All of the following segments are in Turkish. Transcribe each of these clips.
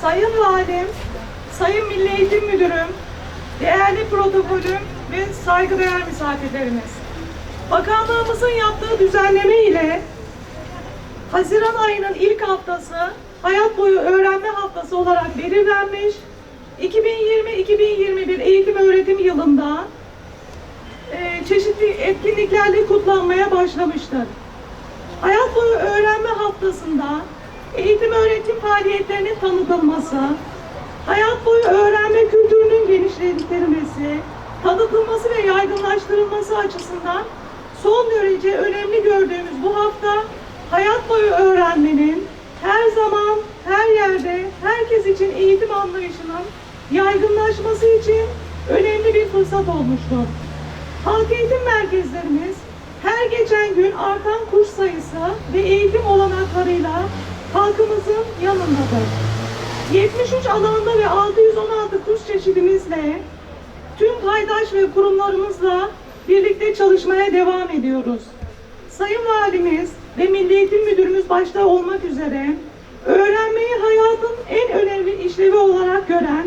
Sayın Valim, Sayın Milli Eğitim Müdürüm, değerli protokolüm ve saygıdeğer misafirlerimiz. Bakanlığımızın yaptığı düzenleme ile Haziran ayının ilk haftası hayat boyu öğrenme haftası olarak belirlenmiş. 2020-2021 eğitim öğretim yılında e, çeşitli etkinliklerle kutlanmaya başlamıştır. Hayat boyu öğrenme eğitim öğretim faaliyetlerinin tanıtılması, hayat boyu öğrenme kültürünün genişletilmesi, tanıtılması ve yaygınlaştırılması açısından son derece önemli gördüğümüz bu hafta hayat boyu öğrenmenin her zaman, her yerde, herkes için eğitim anlayışının yaygınlaşması için önemli bir fırsat olmuştur. Halk eğitim merkezlerimiz her geçen gün artan kurs sayısı ve eğitim olanaklarıyla halkımızın yanındadır. 73 alanda ve 616 kurs çeşidimizle tüm paydaş ve kurumlarımızla birlikte çalışmaya devam ediyoruz. Sayın Valimiz ve Milli Eğitim Müdürümüz başta olmak üzere öğrenmeyi hayatın en önemli işlevi olarak gören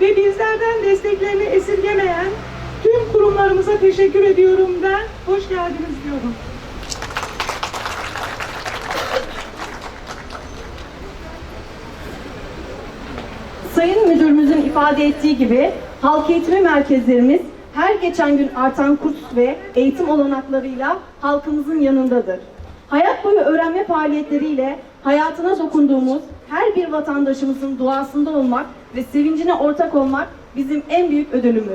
ve bizlerden desteklerini esirgemeyen tüm kurumlarımıza teşekkür ediyorum ben. Hoş geldiniz diyorum. Sayın Müdürümüzün ifade ettiği gibi halk eğitimi merkezlerimiz her geçen gün artan kurs ve eğitim olanaklarıyla halkımızın yanındadır. Hayat boyu öğrenme faaliyetleriyle hayatına dokunduğumuz her bir vatandaşımızın duasında olmak ve sevincine ortak olmak bizim en büyük ödülümüz.